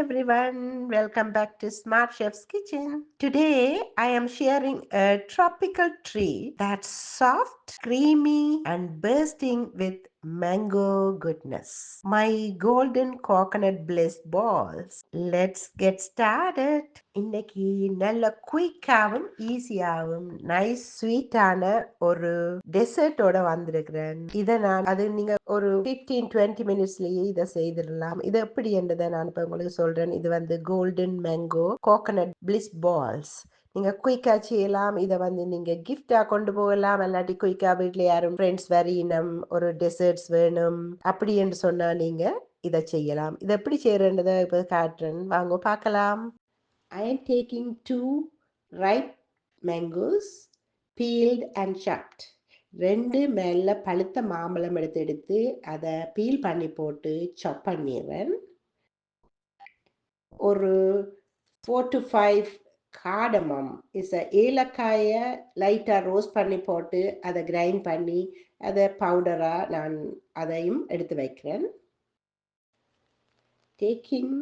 everyone, welcome back to Smart Chef's Kitchen. Today I am sharing a tropical treat that's soft, creamy, and bursting with mango goodness. My golden coconut bliss balls. Let's get started. இன்னைக்கு நல்ல குயிக்காகவும் ஈஸியாகவும் nice ஸ்வீட்டான ஒரு டெசர்ட்டோட வந்திருக்கிறேன் இதை நான் அது நீங்க ஒரு ஃபிஃப்டீன் டுவெண்ட்டி மினிட்ஸ்லயே இதை செய்திடலாம் இது எப்படி என்றதை நான் இப்போ உங்களுக்கு சொல்றேன் இது வந்து golden mango coconut bliss balls நீங்கள் குயிக்காக செய்யலாம். இதை வந்து நீங்கள் கிஃப்டாக கொண்டு போகலாம். இல்லாட்டி குயிக்காக வீட்டில் யாரும் ஃப்ரெண்ட்ஸ் வரையினம் ஒரு டெசர்ட்ஸ் வேணும். அப்படி என்று சொன்னால் நீங்கள் இதை செய்யலாம். இதை எப்படி செய்யறன்றதை இப்போ காட்டுறேன் வாங்க பார்க்கலாம் I am taking two ripe mangoes peeled and chopped ரெண்டு மேல பழுத்த மாம்பழம் எடுத்து எடுத்து அதை பீல் பண்ணி போட்டு சாப் பண்ணிடுறேன். ஒரு four to five cardamom is ஏலக்காயை லைட்டாக ரோஸ்ட் பண்ணி போட்டு அதை கிரைண்ட் பண்ணி அதை பவுடராக நான் அதையும் எடுத்து வைக்கிறேன் taking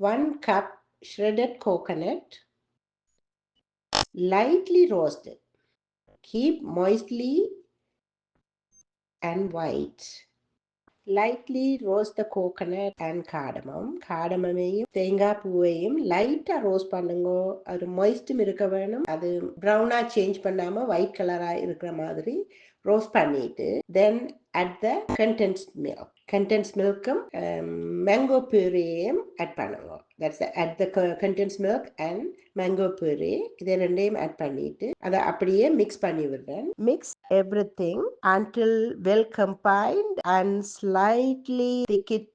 one cup shredded coconut lightly roasted. Keep moistly and white lightly roast the coconut and cardamom காடமமையும் தேங்காய் பூவையும் லைட்டாக ரோஸ்ட் பண்ணுங்க. அது மொய்ஸ்டும் இருக்க வேணும். அது ப்ரௌனாக சேஞ்ச் பண்ணாமல் ஒயிட் கலராக இருக்கிற மாதிரி ரோஸ்ட் பண்ணிட்டு then add the condensed milk condensed மில்க்கும் mango பியூரியும் ஆட் பண்ணுங்க that's add the condensed milk and mango puree இதை ரெண்டையும் ஆட் பண்ணிட்டு அதை அப்படியே மிக்ஸ் பண்ணி விடுறேன். Mix everything until well combined and slightly thickened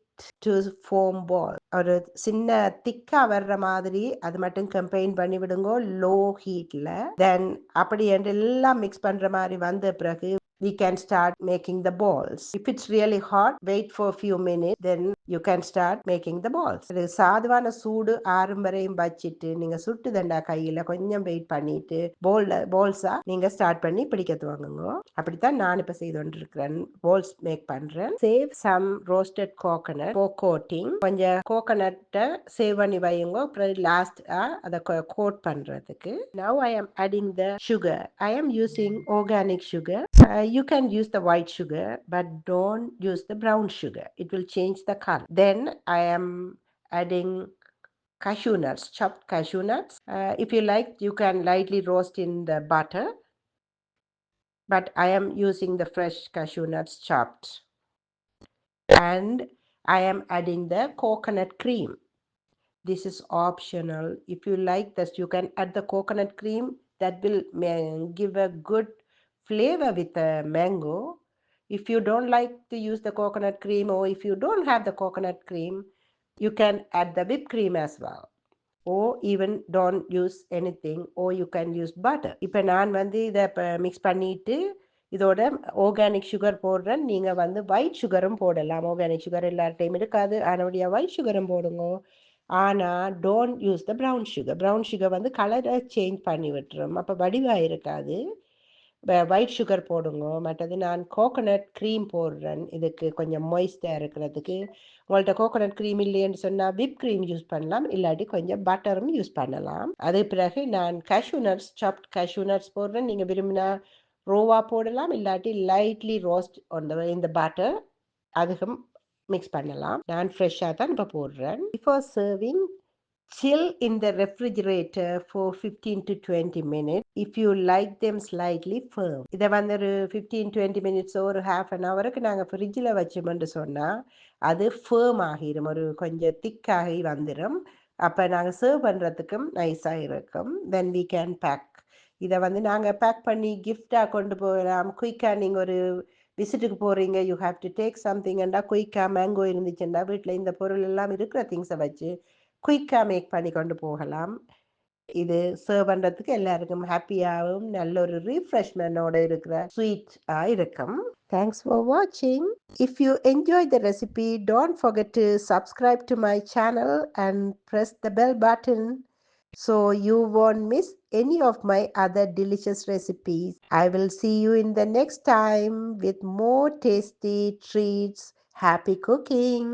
to form ball ஒரு சின்ன திக்கா வர்ற மாதிரி அது மட்டும் கம்பைன் பண்ணி விடுங்க லோ ஹீட்ல தென் அப்படி எல்லாம் மிக்ஸ் பண்ற மாதிரி வந்த பிறகு we can start making the balls. If it's really hot, wait for a few minutes, then you can start making the balls. இது சாதுவான சூடு ஆறும் வரையும் வச்சுட்டு நீங்க சுட்டு தண்டா கையில கொஞ்சம் வெயிட் பண்ணிட்டு போல்ல போல்ஸா நீங்க ஸ்டார்ட் பண்ணி பிடிக்க துவங்குங்க அப்படித்தான் நான் இப்ப செய்து கொண்டிருக்கிறேன். போல்ஸ் மேக் பண்றேன். சேவ் சம் ரோஸ்டட் கோகனட் கோ கோட்டிங் கொஞ்சம் கோகனட்டை சேவ் பண்ணி வையுங்க. அப்புறம் லாஸ்டா அதை கோட் பண்றதுக்கு. நவ் ஐ ஆம் அடிங் the sugar I am using organic sugar you can use the white sugar but don't use the brown sugar. It will change the color. Then i am adding cashew nuts chopped cashew nuts. Uh, if you like you can lightly roast in the butter. But i am using the fresh cashew nuts chopped. And i am adding the coconut cream. This is optional. If you like this you can add the coconut cream. That will give a good flavor with the mango. If you don't like to use the coconut cream or if you don't have the coconut cream, you can add the whipped cream as well. Or even don't use anything or you can use butter. இப்போ நான் வந்து இதை இப்போ mix பண்ணிட்டு இதோட organic sugar போடுறேன் நீங்கள் வந்து ஒயிட் சுகரும் போடலாம் ஆர்கானிக் சுகர் எல்லார்ட்டையும் இருக்காது அதனுடைய ஒயிட் சுகரும் போடுங்க ஆனால் don't use the brown sugar brown sugar வந்து கலரை சேஞ்ச் பண்ணி விட்டுரும் அப்போ வடிவாக இருக்காது ஒயிட் சுகர் போடுங்க. மற்றது நான் கோகோனட் க்ரீம் போடுறேன். இதுக்கு கொஞ்சம் மொய்ஸ்டாக இருக்கிறதுக்கு. உங்கள்கிட்ட கோகோனட் க்ரீம் இல்லைன்னு சொன்னால் விப் க்ரீம் யூஸ் பண்ணலாம். இல்லாட்டி கொஞ்சம் பட்டரும் யூஸ் பண்ணலாம். அது பிறகு நான் cashew nuts chopped cashew nuts போடுறேன். நீங்கள் விரும்பினா ரோவா போடலாம். இல்லாட்டி லைட்லி ரோஸ்ட் அந்த இந்த பட்டர் அதுக்கும் மிக்ஸ் பண்ணலாம். நான் ஃப்ரெஷ்ஷாக தான் இப்போ போடுறேன். Before serving chill in the refrigerator for 15 to 20 minutes. If you like them slightly firm. இதை வந்து ஒரு ஃபிஃப்டீன் டுவெண்ட்டி மினிட்ஸ் ஒரு ஹாஃப் அன் ஹவருக்கு நாங்கள் ஃப்ரிட்ஜில் வச்சோம்னு சொன்னால் அது ஃபேம் ஆகிரும். ஒரு கொஞ்சம் திக்காகி வந்துடும் அப்போ நாங்கள் சர்வ் பண்ணுறதுக்கும் நைஸாக இருக்கும். தென் வீ கேன் பேக் இதை வந்து நாங்கள் பேக் பண்ணி கிஃப்டாக கொண்டு போகலாம். குயிக்காக நீங்கள் ஒரு விசிட்டுக்கு போகிறீங்க you have to take something and a குயிக்காக மேங்கோ இருந்துச்சுண்டா? வீட்டில் இந்த பொருள் எல்லாம் இருக்கிற திங்ஸை வச்சு குயிக்காக மேக் பண்ணி கொண்டு போகலாம். இது சர்வ் பண்ணுறதுக்கு எல்லாருக்கும் ஹாப்பியாகவும் நல்ல ஒரு ரீஃப்ரெஷ்மெண்டோட இருக்கிற ஸ்வீட்டாக இருக்கும். தேங்க்ஸ் ஃபார் வாட்சிங் if you enjoy the recipe don't forget to subscribe to my channel and press the bell button so you won't miss any of my other delicious recipes I will see you in the next time with more tasty treats happy cooking